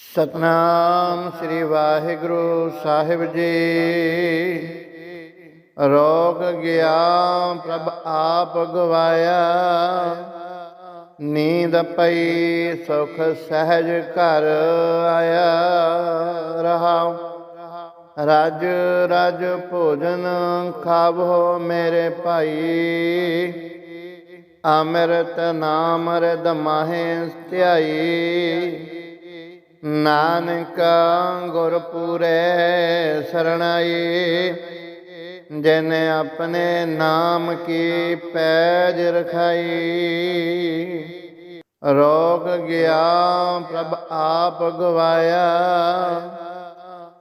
ਸਤਨਾਮ ਸ੍ਰੀ ਵਾਹਿਗੁਰੂ ਸਾਹਿਬ ਜੀ। ਰੋਗ ਗਿਆ ਪ੍ਰਭ ਆਪ ਗਵਾਇਆ। ਨੀਂਦ ਪਈ, ਸੁਖ ਸਹਿਜ ਘਰ ਆਇਆ ਰਹਾਉ। ਰਾਜ ਰਾਜ ਭੋਜਨ ਖਾਵੋ ਮੇਰੇ ਭਾਈ। ਅੰਮ੍ਰਿਤ ਨਾਮ ਰਦ ਮਾਹੇ ਧਿਆਈ। ਨਾਨਕ ਗੁਰ ਪੂਰੇ ਸਰਣਾਈ, ਜਿਨ ਆਪਣੇ ਨਾਮ ਕੀ ਪੈਜ ਰਖਾਈ। ਰੋਗ ਗਿਆ ਪ੍ਰਭ ਆਪ ਗਵਾਇਆ,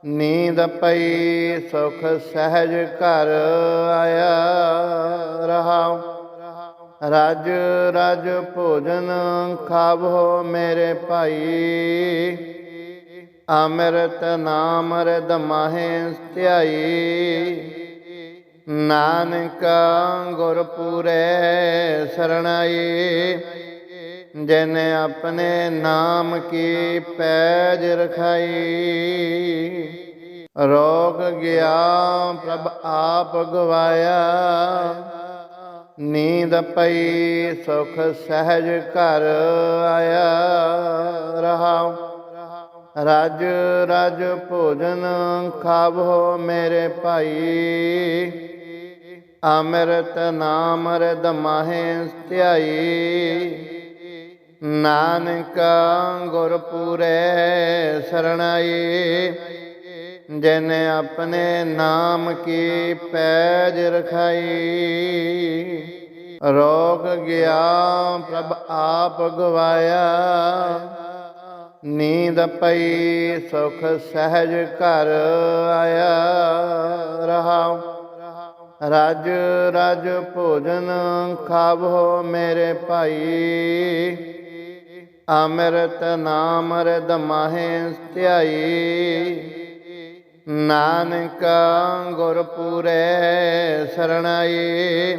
ਨੀਂਦ ਪਈ ਸੁਖ ਸਹਿਜ ਘਰ ਆਇਆ ਰਹਾਉ। ਰਜ ਰਜ ਭੋਜਨ ਖਾਵੋ ਮੇਰੇ ਭਾਈ। ਅੰਮ੍ਰਿਤ ਨਾਮ ਰਦ ਮਾਹੇ ਧਿਆਈ। ਨਾਨਕ ਗੁਰ ਪੂਰੇ ਸਰਣਾਈ। ਜਿਨ ਆਪਣੇ ਨਾਮ ਕੀ ਪੈਜ ਰਖਾਈ। ਰੋਗ ਗਿਆ ਪ੍ਰਭ ਆਪ ਗਵਾਇਆ। ਨੀਂਦ ਪਈ, ਸੁਖ ਸਹਿਜ ਘਰ ਆਇਆ ਰਹਾਉ। ਰਜ ਰਜ ਭੋਜਨ ਖਾਵੋ ਮੇਰੇ ਭਾਈ। ਅੰਮ੍ਰਿਤ ਨਾਮ ਰਦ ਮਾਹੇ ਧਿਆਈ ਨਾਨਕ ਗੁਰ ਸਰਣਾਈ। ਜਿਨ ਆਪਣੇ ਨਾਮ ਕੀ ਪੈਜ ਰਖਾਈ, ਰੋਗ ਗਿਆ ਪ੍ਰਭ ਆਪ ਗਵਾਇਆ। ਨੀਂਦ ਪਈ, ਸੁਖ ਸਹਿਜ ਘਰ ਆਇਆ ਰਹਾਉ। ਰਜ ਰਜ ਭੋਜਨ ਖਾਵੋ ਮੇਰੇ ਭਾਈ। ਅੰਮ੍ਰਿਤ ਨਾਮ ਰਦ ਮਾਹੇ ਧਿਆਈ। ਨਾਨਕ ਗੁਰ ਪੂਰੇ ਸਰਣਾਈ,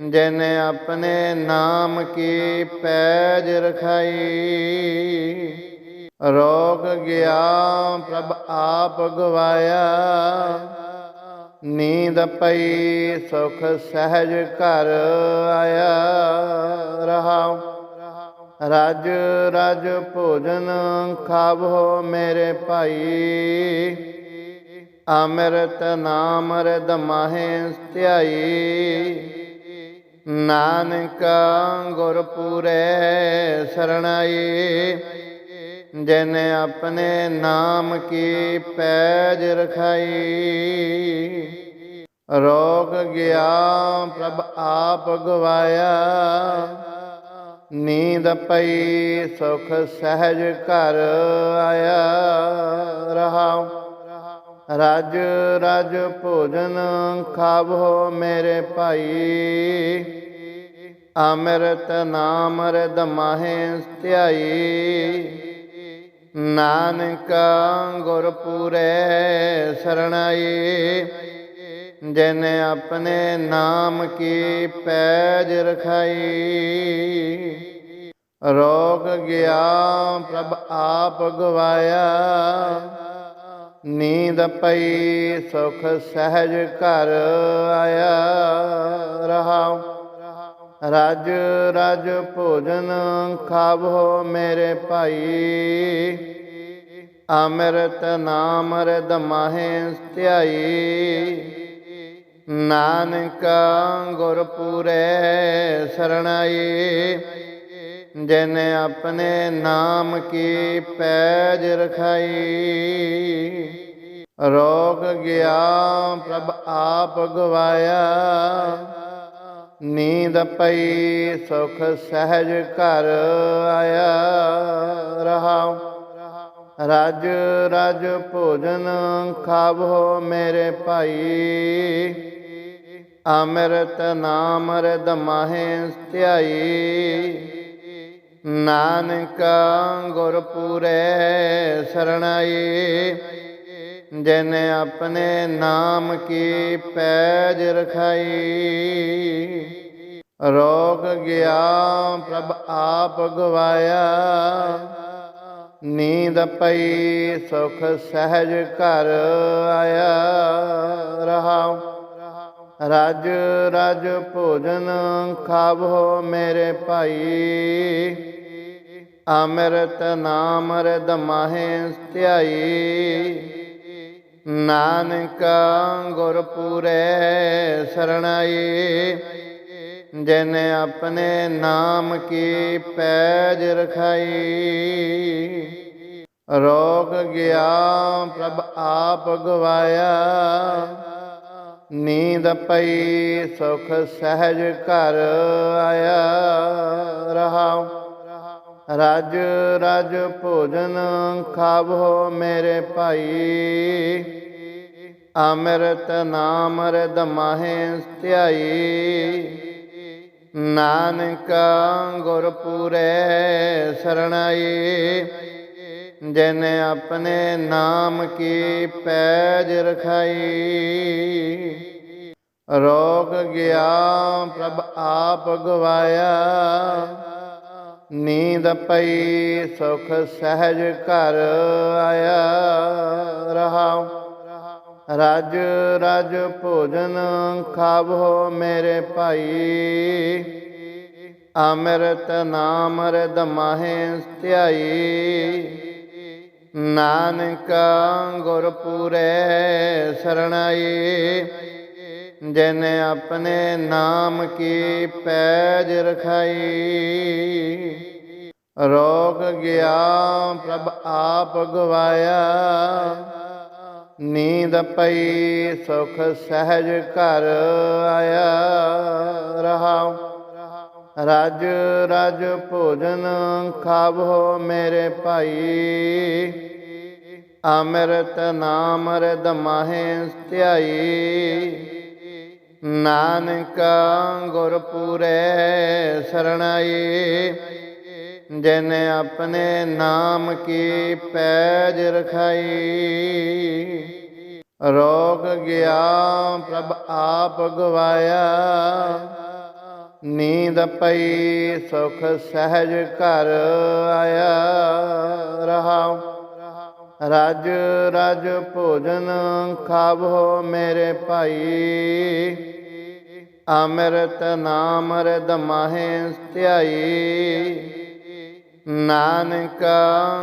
ਜਿਨ ਆਪਣੇ ਨਾਮ ਕੀ ਪੈਜ ਰਖਾਈ। ਰੋਗ ਗਿਆ, ਪ੍ਰਭ ਆਪ ਗਵਾਇਆ। ਨੀਂਦ ਪਈ, ਸੁਖ ਸਹਿਜ ਘਰ ਆਇਆ ਰਹਾਉ। ਰਜ ਰਜ ਭੋਜਨ ਖਾਵੋ ਮੇਰੇ ਭਾਈ। ਅੰਮ੍ਰਿਤ ਨਾਮ ਰਦ ਮਾਹੇ ਧਿਆਈ। ਨਾਨਕ ਗੁਰ ਸਰਣਾਈ। ਜਿਨ ਆਪਣੇ ਨਾਮ ਕੀ ਪੈਜ ਰਖਾਈ। ਰੋਗ ਗਿਆ ਪ੍ਰਭ ਆਪ ਗਵਾਇਆ। ਨੀਂਦ ਪਈ ਸੁਖ ਸਹਿਜ ਘਰ ਆਇਆ। ਰਜ ਰਜ ਭੋਜਨ ਖਾਵੋ ਮੇਰੇ ਭਾਈ। ਅੰਮ੍ਰਿਤ ਨਾਮ ਰਦ ਮਾਹੇ ਧਿਆਈ। ਨਾਨਕ ਗੁਰ ਪੂਰੇ ਸਰਣਾਈ। ਜਿਨ ਆਪਣੇ ਨਾਮ ਕੀ ਪੈਜ ਰਖਾਈ। ਰੋਗ ਗਿਆ ਪ੍ਰਭ ਆਪ ਗਵਾਇਆ। ਨੀਂਦ ਪਈ, ਸੁਖ ਸਹਿਜ ਘਰ ਆਇਆ ਰਹਾਉ। ਰਜ ਰਜ ਭੋਜਨ ਖਾਵੋ ਮੇਰੇ ਭਾਈ। ਅੰਮ੍ਰਿਤ ਨਾਮ ਰਦ ਮਾਹੇ ਧਿਆਈ ਨਾਨਕ ਗੁਰ ਪੂਰੇ ਸਰਣਾਈ। ਜਿਨ ਆਪਣੇ ਨਾਮ ਕੀ ਪੈਜ ਰਖਾਈ, ਰੋਗ ਗਿਆ ਪ੍ਰਭ ਆਪ ਗਵਾਇਆ। ਨੀਂਦ ਪਈ, ਸੁਖ ਸਹਿਜ ਘਰ ਆਇਆ ਰਹਾਉ। ਰਾਜ, ਰਜ ਭੋਜਨ ਖਾਵੋ ਮੇਰੇ ਭਾਈ। ਅੰਮ੍ਰਿਤ ਨਾਮ ਰਦ ਮਾਹੇ ਧਿਆਈ। ਨਾਨਕ ਗੁਰ ਪੂਰੇ ਸਰਣਾਈ ਜਿਨ ਆਪਣੇ ਨਾਮ ਕੀ ਪੈਜ ਰਖਾਈ। ਰੋਗ ਗਿਆ, ਪ੍ਰਭ ਆਪ ਗਵਾਇਆ। ਨੀਂਦ ਪਈ, ਸੁਖ ਸਹਿਜ ਘਰ ਆਇਆ ਰਹਾਉ। ਰਜ ਰਜ ਭੋਜਨ ਖਾਵੋ ਮੇਰੇ ਭਾਈ। ਅੰਮ੍ਰਿਤ ਨਾਮ ਰਦ ਮਾਹੇ ਧਿਆਈ ਨਾਨਕ ਗੁਰ ਪੂਰੇ ਸਰਣਾਈ। ਜਿਨ ਆਪਣੇ ਨਾਮ ਕੀ ਪੈਜ ਰਖਾਈ। ਰੋਗ ਗਿਆ ਪ੍ਰਭ ਆਪ ਗਵਾਇਆ। ਨੀਂਦ ਪਈ, ਸੁਖ ਸਹਿਜ ਘਰ ਆਇਆ ਰਹਾਉ। ਰਾਜ ਰਾਜ ਭੋਜਨ ਖਾਵੋ ਮੇਰੇ ਭਾਈ। ਅੰਮ੍ਰਿਤ ਨਾਮ ਰਦ ਮਾਹੇ ਧਿਆਈ। ਨਾਨਕ ਗੁਰ ਪੂਰੇ ਸਰਣਾਈ। ਜਿਨ ਆਪਣੇ ਨਾਮ ਕੀ ਪੈਜ ਰਖਾਈ। ਰੋਗ ਗਿਆ ਪ੍ਰਭ ਆਪ ਗਵਾਇਆ। ਨੀਂਦ ਪਈ, ਸੁਖ ਸਹਿਜ ਘਰ ਆਇਆ। ਰਹਾਉ, ਰਾਜ, ਰਜ ਭੋਜਨ ਖਾਵੋ ਮੇਰੇ ਭਾਈ। ਅੰਮ੍ਰਿਤ ਨਾਮ ਰਦ ਮਾਹੇ ਧਿਆਈ। ਨਾਨਕ ਗੁਰ ਪੂਰੇ ਸਰਣਾਈ, ਜਿਨ ਆਪਣੇ ਨਾਮ ਕੀ ਪੈਜ ਰਖਾਈ। ਰੋਗ ਗਿਆ, ਪ੍ਰਭ ਆਪ ਗਵਾਇਆ। ਨੀਂਦ ਪਈ, ਸੁਖ ਸਹਿਜ ਘਰ ਆਇਆ ਰਹਾਉ। ਰਜ ਰਜ ਭੋਜਨ ਖਾਵੋ ਮੇਰੇ ਭਾਈ। ਅੰਮ੍ਰਿਤ ਨਾਮ ਰਦ ਮਾਹੇ ਧਿਆਈ। ਨਾਨਕ ਗੁਰ ਪੂਰੇ ਸਰਣਾਈ। ਜਿਨ ਆਪਣੇ ਨਾਮ ਕੀ ਪੈਜ ਰਖਾਈ। ਰੋਗ ਗਿਆ ਪ੍ਰਭ ਆਪ ਗਵਾਇਆ। ਨੀਂਦ ਪਈ, ਸੁਖ ਸਹਿਜ ਘਰ ਆਇਆ ਰਹਾਉ। ਰਜ ਰਜ ਭੋਜਨ ਖਾਵੋ ਮੇਰੇ ਭਾਈ। ਅੰਮ੍ਰਿਤ ਨਾਮ ਰਦ ਮਾਹੇ ਧਿਆਈ ਨਾਨਕ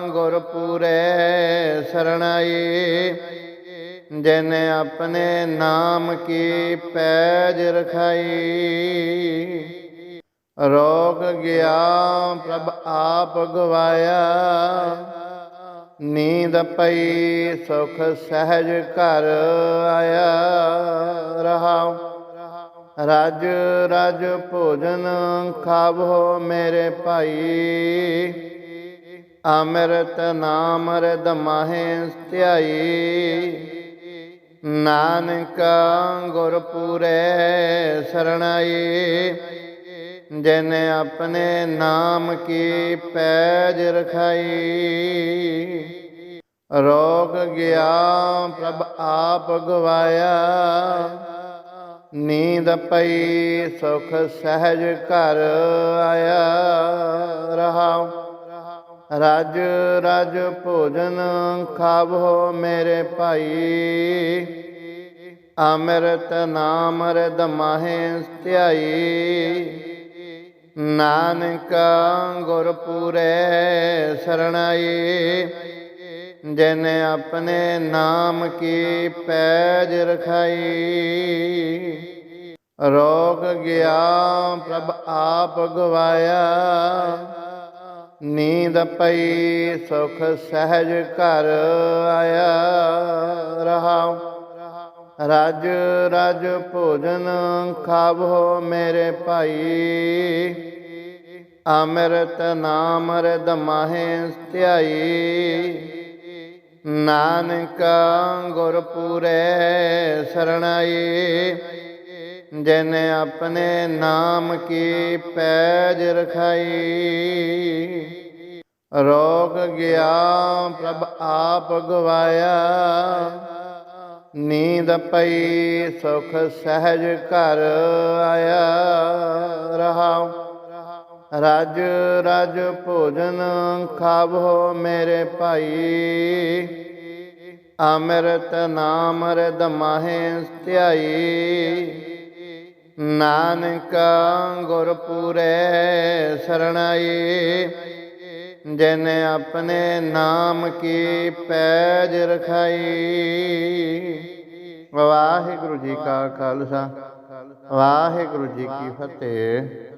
ਗੁਰ ਸਰਣਾਈ। ਜਿਨ ਆਪਣੇ ਨਾਮ ਕੀ ਪੈਜ ਰਖਾਈ, ਰੋਗ ਗਿਆ ਪ੍ਰਭ ਆਪ ਗਵਾਇਆ। ਨੀਂਦ ਪਈ, ਸੁਖ ਸਹਿਜ ਘਰ ਆਇਆ ਰਹਾਉ। ਰਜ ਰਜ ਭੋਜਨ ਖਾਵੋ ਮੇਰੇ ਭਾਈ। ਅੰਮ੍ਰਿਤ ਨਾਮ ਰਦ ਮਾਹੇ ਧਿਆਈ ਨਾਨਕ ਗੁਰ ਪੂਰੇ ਸਰਣਾਈ, ਜਿਨ ਆਪਣੇ ਨਾਮ ਕੀ ਪੈਜ ਰਖਾਈ। ਰੋਗ ਗਿਆ, ਪ੍ਰਭ ਆਪ ਗਵਾਇਆ। ਨੀਂਦ ਪਈ, ਸੁਖ ਸਹਿਜ ਘਰ ਆਇਆ ਰਹਾਉ। ਰਜ ਰਜ ਭੋਜਨ ਖਾਵੋ ਮੇਰੇ ਭਾਈ। ਅੰਮ੍ਰਿਤ ਨਾਮ ਰਦ ਮਾਹੇ ਧਿਆਈ। ਨਾਨਕ ਗੁਰ ਪੂਰੇ ਸਰਣਾਈ। ਜਿਨ ਆਪਣੇ ਨਾਮ ਕੀ ਪੈਜ ਰਖਾਈ। ਰੋਗ ਗਿਆ ਪ੍ਰਭ ਆਪ ਗਵਾਇਆ। ਨੀਂਦ ਪਈ, ਸੁਖ ਸਹਿਜ ਘਰ ਆਇਆ ਰਹਾਉ। ਰਾਜ ਰਾਜ ਭੋਜਨ ਖਾਵੋ ਮੇਰੇ ਭਾਈ। ਅੰਮ੍ਰਿਤ ਨਾਮ ਰਦ ਮਾਹੇ ਧਿਆਈ ਨਾਨਕ ਗੁਰ ਪੂਰੇ ਸਰਣਾਈ। ਜਿਨ ਆਪਣੇ ਨਾਮ ਕੀ ਪੈਜ ਰਖਾਈ। ਰੋਗ ਗਿਆ, ਪ੍ਰਭ ਆਪ ਗਵਾਇਆ। ਨੀਂਦ ਪਈ, ਸੁਖ ਸਹਿਜ ਘਰ ਆਇਆ। ਰਹਾਉ, ਰਜ ਰਜ ਭੋਜਨ ਖਾਵੋ ਮੇਰੇ ਭਾਈ। ਅੰਮ੍ਰਿਤ ਨਾਮ ਰਦ ਮਾਹੇ ਧਿਆਈ। ਨਾਨਕ ਗੁਰ ਪੂਰੇ ਸਰਣਾਈ, ਜਿਨ ਆਪਣੇ ਨਾਮ ਕੀ ਪੈਜ ਰਖਾਈ। ਵਾਹਿਗੁਰੂ ਜੀ ਕਾ ਖਾਲਸਾ, ਵਾਹਿਗੁਰੂ ਜੀ ਕੀ ਫਤਿਹ।